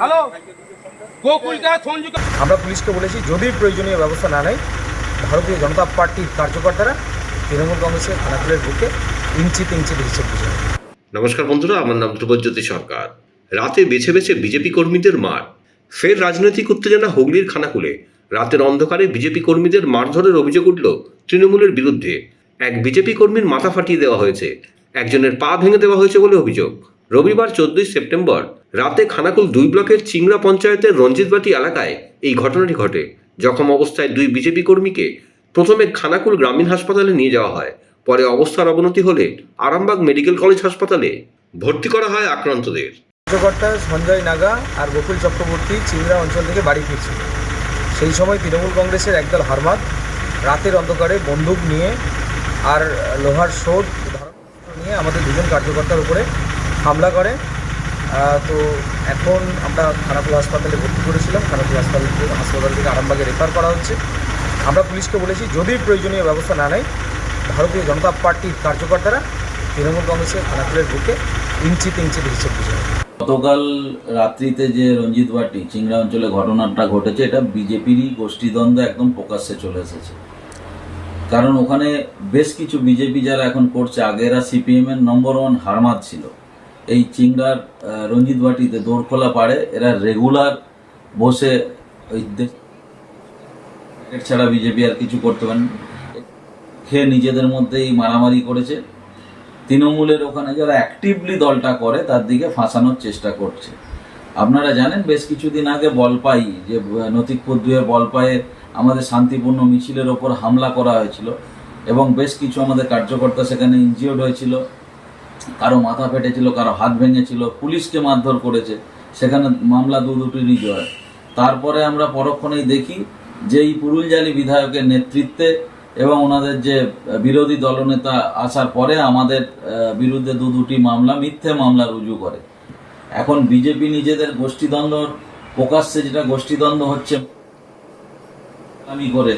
Hello আমরা পুলিশকে বলেছি যদি প্রয়োজনীয় ব্যবস্থা না নেয় ভারতীয় জনতা পার্টির কার্যকর্তারা তৃণমূল কংগ্রেসের খানাকুলের বুকে ইঞ্চিতে ইঞ্চিতে হিসেব বুঝে নমস্কার বন্ধুরা আমার নাম ধ্রুবজ্যোতি সরকার। রাতে বেছে বেছে বিজেপি কর্মীদের মার। ফের রাজনৈতিক উত্তেজনা হুগলির খানাকুলে। রাতের অন্ধকারে বিজেপি কর্মীদের মারধরের অভিযোগ উঠল তৃণমূলের বিরুদ্ধে। এক বিজেপি কর্মীর মাথা ফাটিয়ে দেওয়া হয়েছে। একজনের পা ভেঙে দেওয়া হয়েছে বলে অভিযোগ। রবিবার চোদ্দই সেপ্টেম্বর রাতে খানাকুল দুই ব্লকের চিংড়া পঞ্চায়েতের রঞ্জিতবাটি এলাকায় এই ঘটনাটি ঘটে, জখম অবস্থায় দুই বিজেপি কর্মীকে প্রথমে খানাকুল গ্রামীণ হাসপাতালে নিয়ে যাওয়া হয়, পরে অবস্থার অবনতি হলে আরামবাগ মেডিকেল কলেজ হাসপাতালে ভর্তি করা হয় আক্রান্তদের। কার্যকর্তা সঞ্জয় নাগা আর গোকুল চক্রবর্তী চিংড়া অঞ্চল থেকে বাড়ি ফিরছিল সেই সময় তৃণমূল কংগ্রেসের একদল হারমাত রাতের অন্ধকারে বন্দুক নিয়ে আর লোহার শোধ নিয়ে আমাদের দুজন কার্যকর্তার উপরে হামলা করে। তো এখন আমরা খানাকুল হাসপাতালে ভর্তি করেছিলাম। খানাকুল হাসপাতাল হাসপাতাল থেকে আরামবাগে রেফার করা হচ্ছে। আমরা পুলিশকে বলেছি, যদি প্রয়োজনীয় ব্যবস্থা না নেয়, ভারতীয় জনতা পার্টির কার্যকর্তারা তৃণমূল কংগ্রেসের খানাকুলের বুকে ইঞ্চিতে ইঞ্চিতে হিসেব বুঝে গতকাল রাত্রিতে যে রঞ্জিত বাটি চিংড়া অঞ্চলে ঘটনাটা ঘটেছে, এটা বিজেপিরই গোষ্ঠীদ্বন্দ্ব একদম প্রকাশ্যে চলে এসেছে। কারণ ওখানে বেশ কিছু বিজেপি যারা এখন করছে সিপিএম এর নম্বর ওয়ান হারমাত ছিল। এই চিংড়ার রঞ্জিত বাটিতে দৌড়খোলা পাড়ে এরা রেগুলার বসে ওই ছাড়া বিজেপি আর কিছু করতে পারেন। খেয়ে নিজেদের মধ্যেই মারামারি করেছে। তৃণমূলের ওখানে যারা অ্যাক্টিভলি দলটা করে, তার দিকে ফাঁসানোর চেষ্টা করছে। আপনারা জানেন, বেশ কিছুদিন আগে বলপাই যে নতিকপুর দুয়ে বলপায়ে আমাদের শান্তিপূর্ণ মিছিলের ওপর হামলা করা হয়েছিল এবং বেশ কিছু আমাদের কার্যকর্তা সেখানে ইনজিওর্ড হয়েছিল, কারও মাথা ফেটেছিল, কারও হাত ভেঙেছিল, পুলিশকে মারধর করেছে, সেখানে মামলা দু দুটি রিজয় তারপরে আমরা পরক্ষণেই দেখি যে এই পুরুলজালি বিধায়কের নেতৃত্বে এবং ওনাদের যে বিরোধী দলনেতা আসার পরে আমাদের বিরুদ্ধে দু দুটি মামলা, মিথ্যে মামলা রুজু করে। এখন বিজেপি নিজেদের গোষ্ঠীদ্বন্দ্ব প্রকাশ্যে যেটা গোষ্ঠীদ্বন্দ্ব হচ্ছে আমি করে।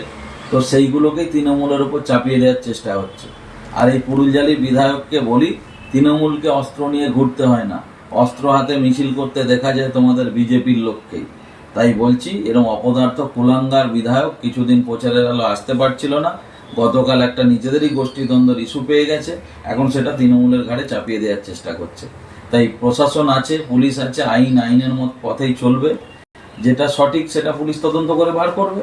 তো সেইগুলোকেই তৃণমূলের উপর চাপিয়ে দেওয়ার চেষ্টা হচ্ছে। আর এই পুরুলজালি বিধায়ককে বলি, তৃণমূলকে অস্ত্র নিয়ে ঘুরতে হয় না। অস্ত্র হাতে মিছিল করতে দেখা যায় তোমাদের বিজেপির লোককেই। তাই বলছি এরকম অপদার্থ কুলাঙ্গার বিধায়ক কিছুদিন প্রচারের আলো আসতে পারছিল না। গতকাল একটা নিজেদেরই গোষ্ঠীদ্বন্দ্বের ইস্যু পেয়ে গেছে। এখন সেটা তৃণমূলের ঘাড়ে চাপিয়ে দেওয়ার চেষ্টা করছে। তাই প্রশাসন আছে, পুলিশ আছে, আইন, আইনের মত পথেই চলবে। যেটা সঠিক সেটা পুলিশ তদন্ত করে বার করবে।